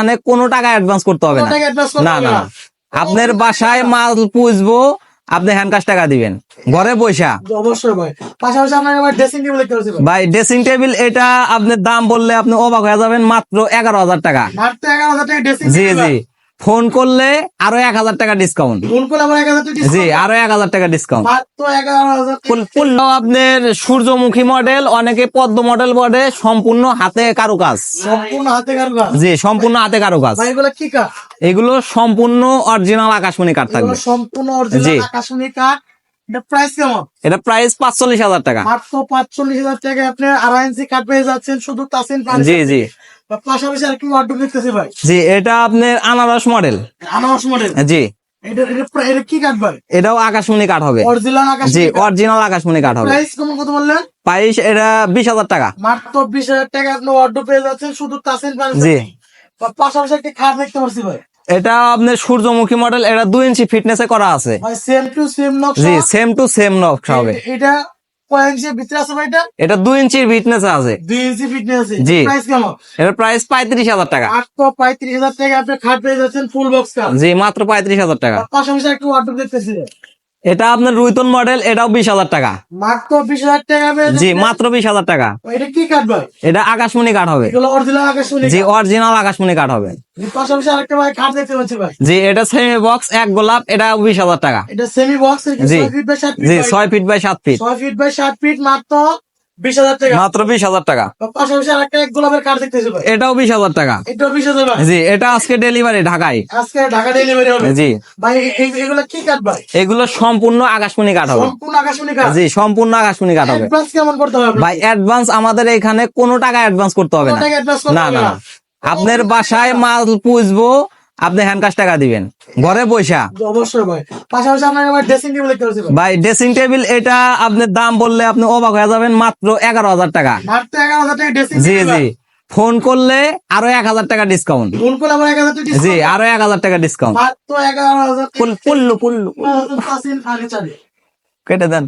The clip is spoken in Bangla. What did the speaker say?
মানে কোনো টাকা অ্যাডভান্স করতে হবে না। না না। আপনার বাসায় মাল পুষবো আপনি হ্যান্ড কাজ টাকা দিবেন। ঘরে পয়সা অবশ্যই ভাই। পাশাপাশি ড্রেসিং টেবিল দেখতে পাচ্ছি ভাই। ভাই ড্রেসিং টেবিল এটা আপনার দাম বললে আপনি অবাক হয়ে যাবেন মাত্র এগারো হাজার টাকা। মাত্র এগারো হাজার টাকা ড্রেসিং জি জি। ফোন করলে আরও এক হাজার টাকা ডিসকাউন্ট ফোন করলে আবার এক হাজার জি আরও এক হাজার টাকা ডিসকাউন্ট। আপনার সূর্যমুখী মডেল অনেকে পদ্ম মডেল বলে সম্পূর্ণ হাতে কারুকাজ। সম্পূর্ণ হাতে কার কাজ জি সম্পূর্ণ হাতে কারুকাজ। কাজ এগুলো কি কাজ এগুলো সম্পূর্ণ অরিজিনাল আকাশমণি কাঠ থাকবে। সম্পূর্ণ। অরিজিনাল আকাশমণি কাঠ। এটা প্রাইস কেমন? এটা প্রাইস পাঁচচল্লিশ হাজার টাকা। মাত্র পাঁচচল্লিশ হাজার টাকা আপনি আড়াই ইঞ্চি কাঠ পেয়ে যাচ্ছেন শুধু তাসিন জি জি। পাশাপাশি আর কি ওয়ার্ডরোব দেখতেছি ভাই। জি এটা আপনার আনারস মডেল আনারস মডেল জি। এটা এটা কি কাঠ ভাই? এটাও আকাশমণি কাঠ হবে। অরিজিনাল আকাশ জি অরিজিনাল আকাশমণি কাঠ হবে। প্রাইস কেমন কত বললেন? প্রাইস এটা বিশ হাজার টাকা। মাত্র বিশ হাজার টাকা আপনি ওয়ার্ডরোব পেয়ে যাচ্ছেন শুধু তাসিন জি। পাশাপাশি একটি খাট দেখতে পাচ্ছি ভাই। এটা আপনার সূর্যমুখী মডেল এটা দুই ইঞ্চি ফিটনেসে করা আছে। সেম টু সেম নকশা। জি সেম টু সেম নকশা হবে। এটা এটা? দুই ইঞ্চির ফিটনেস আছে। দুই ইঞ্চি ফিটনেস জি। প্রাইস কেমন? এটার প্রাইস পঁয়ত্রিশ হাজার টাকা। পঁয়ত্রিশ হাজার টাকা আপনি খাট পেয়ে যাচ্ছেন ফুল বক্স জি মাত্র পঁয়ত্রিশ হাজার টাকা। পাশাপাশি একটু ওয়ার্ডরোব এটা আপনার রুইতন মডেল এটাও বিশ হাজার টাকা। মাত্র বিশ হাজার টাকা জি মাত্র বিশ হাজার টাকা। এটা কি কাঠ ভাই? এটা আকাশমণি কাঠ হবে। জি অরিজিনাল আকাশমণি কাঠ হবে। কাঠ। পাশাপাশি আরেকটা ভাই খাট দেখতে পাচ্ছি ভাই। জি এটা সেমি বক্স এক গোলাপ এটা বিশ হাজার টাকা। এটা সেমি বক্স জি। ছয় ফিট বাই সাত ফিট জি ছয় ফিট বাই সাত ফিট ছয় ফিট বাই সাত ফিট মাত্র বিশ হাজার টাকা। মাত্র বিশ হাজার টাকা। পাশাপাশি আরেকটা এক গোলাপের কাঠ দেখতেছি এটাও বিশ হাজার টাকা। এটা বিশ হাজার জি এটা আজকে ডেলিভারি ঢাকায়। আজকে ঢাকা ডেলিভারি হবে। জি। ভাই এ- এ- এগুলো কি কাঠ ভাই? এগুলো সম্পূর্ণ আকাশমণি কাঠ হবে। সম্পূর্ণ আকাশমণি কাঠ জি সম্পূর্ণ আকাশমণি কাঠ হবে। অ্যাডভান্স কেমন করতে হবে ভাই অ্যাডভান্স আমাদের এখানে কোনো টাকা অ্যাডভান্স করতে হবে না। না। না। আপনার বাসায় মাল পুষবো আপনি হ্যান্ড কাশ টাকা দিবেন। ঘরে পয়সা। অবশ্যই ভাই। পাশাপাশি আপনাকে আবার ড্রেসিং টেবিল দেখতে পাচ্ছি ভাই। ভাই ড্রেসিং টেবিল এটা আপনার দাম বললে আপনি অবাক হয়ে যাবেন মাত্র এগারো হাজার টাকা। মাত্র এগারো হাজার টাকা ড্রেসিং জি জি। ফোন করলে আরও এক হাজার টাকা ডিসকাউন্ট ফোন করলে আবার এক হাজার টাকা জি আরও এক হাজার টাকা ডিসকাউন্ট মাত্র এগারো হাজার টাকা। পুল্লু পুল্লু কেটে দেন।